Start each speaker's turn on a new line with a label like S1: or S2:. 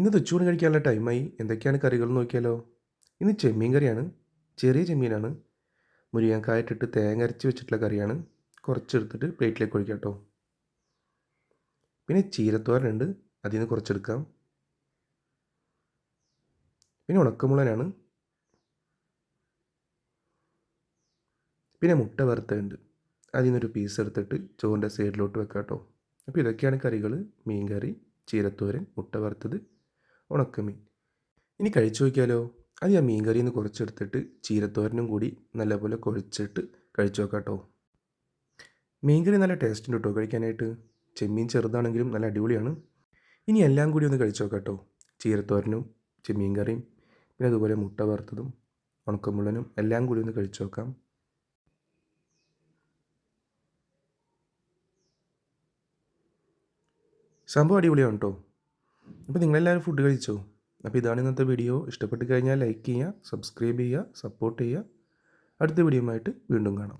S1: ഇന്ന് ഉച്ചയൂണ് കഴിക്കാനുള്ള ടൈമായി എന്തൊക്കെയാണ് കറികൾ നോക്കിയാലോ? ഇന്ന് ചെമ്മീൻ കറിയാണ് ചെറിയ ചെമ്മീനാണ്. മുരിങ്ങക്കായ ഇട്ടിട്ട് തേങ്ങ അരച്ച് വെച്ചിട്ടുള്ള കറിയാണ്. കുറച്ചെടുത്തിട്ട് പ്ലേറ്റിലേക്ക് ഒഴിക്കാം കേട്ടോ. പിന്നെ ചീരത്തോരനുണ്ട് അതിൽ നിന്ന് കുറച്ചെടുക്കാം. പിന്നെ ഉണക്കമുളനാണ്. പിന്നെ മുട്ട വറുത്തുണ്ട് അതിൽ നിന്നൊരു പീസ് എടുത്തിട്ട് ചോറിന്റെ സൈഡിലോട്ട് വെക്കാം കേട്ടോ. അപ്പോൾ ഇതൊക്കെയാണ് കറികൾ മീൻ കറി ചീരത്തോരൻ മുട്ട വറുത്തത്. ഉണക്കമീൻ. ഇനി കഴിച്ചു നോക്കിയാലോ? അത് ഞാൻ മീൻ കറിയിൽ നിന്ന് കുറച്ചെടുത്തിട്ട് ചീരത്തോരനും കൂടി നല്ലപോലെ കുഴച്ചിട്ട് കഴിച്ചു നോക്കാം കേട്ടോ മീൻ കറി നല്ല ടേസ്റ്റ് ഉണ്ട് കേട്ടോ കഴിക്കാനായിട്ട്. ചെമ്മീൻ ചെറുതാണെങ്കിലും നല്ല അടിപൊളിയാണ്. ഇനി എല്ലാം കൂടി ഒന്ന് കഴിച്ചു നോക്കാം കേട്ടോ ചീരത്തോരനും ചെമ്മീൻ കറിയും പിന്നെ അതുപോലെ മുട്ട വറുത്തതും ഉണക്കമുള്ളനും എല്ലാം കൂടി ഒന്ന് കഴിച്ചു നോക്കാം. സംഭവം അടിപൊളിയാണ് കേട്ടോ അപ്പോൾ നിങ്ങളെല്ലാവരും ഫുഡ് കഴിച്ചോ? അപ്പോൾ ഇതാണ് ഇന്നത്തെ വീഡിയോ ഇഷ്ടപ്പെട്ട് കഴിഞ്ഞാൽ ലൈക്ക് ചെയ്യുക സബ്സ്ക്രൈബ് ചെയ്യുക സപ്പോർട്ട് ചെയ്യുക. അടുത്ത വീഡിയോ ആയിട്ട് വീണ്ടും കാണാം.